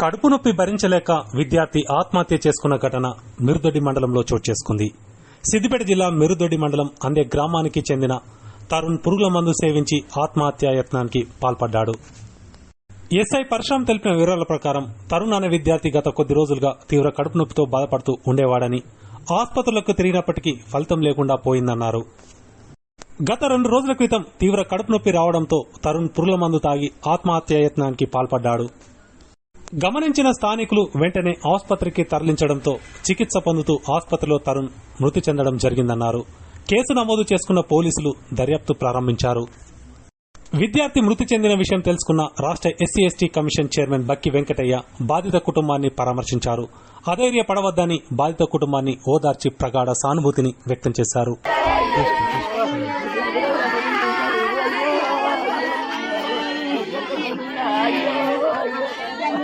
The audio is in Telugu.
కడుపు నొప్పి భరించలేక విద్యార్థి ఆత్మహత్య చేసుకున్న ఘటన మిరుదొడ్డి మండలంలో చోటు చేసుకుంది. సిద్దిపేట జిల్లా మిరుదొడ్డి మండలం అందే గ్రామానికి చెందిన తరుణ్ పురుగుల మందు సేవించి ఆత్మహత్యాయత్నానికి పాల్పడ్డాడు. ఎస్ఐ పరశురాం తెలిపిన వివరాల ప్రకారం తరుణ్ అనే విద్యార్థి గత కొద్ది రోజులుగా తీవ్ర కడుపు నొప్పితో బాధపడుతూ ఉండేవాడని ఆసుపత్రులకు తిరిగినప్పటికీ ఫలితం లేకుండా పోయిందన్నారు. గత రెండు రోజుల క్రితం తీవ్ర కడుపు నొప్పి రావడంతో తరుణ్ పురుగుల మందు తాగి ఆత్మహత్యాయత్నానికి పాల్పడ్డాడు. గమనించిన స్థానికులు వెంటనే ఆసుపత్రికి తరలించడంతో చికిత్స పొందుతూ ఆసుపత్రిలో తరుణ్ మృతి చెందడం జరిగిందన్నారు. కేసు నమోదు చేసుకున్న పోలీసులు దర్యాప్తు ప్రారంభించారు. విద్యార్థి మృతి చెందిన విషయం తెలుసుకున్న రాష్ట్ర SC ST commission chairman Bakki Venkataiah బాధిత కుటుంబాన్ని పరామర్శించారు. అధైర్య పడవద్దని బాధిత కుటుంబాన్ని ఓదార్చి ప్రగాఢ సానుభూతిని వ్యక్తం చేశారు.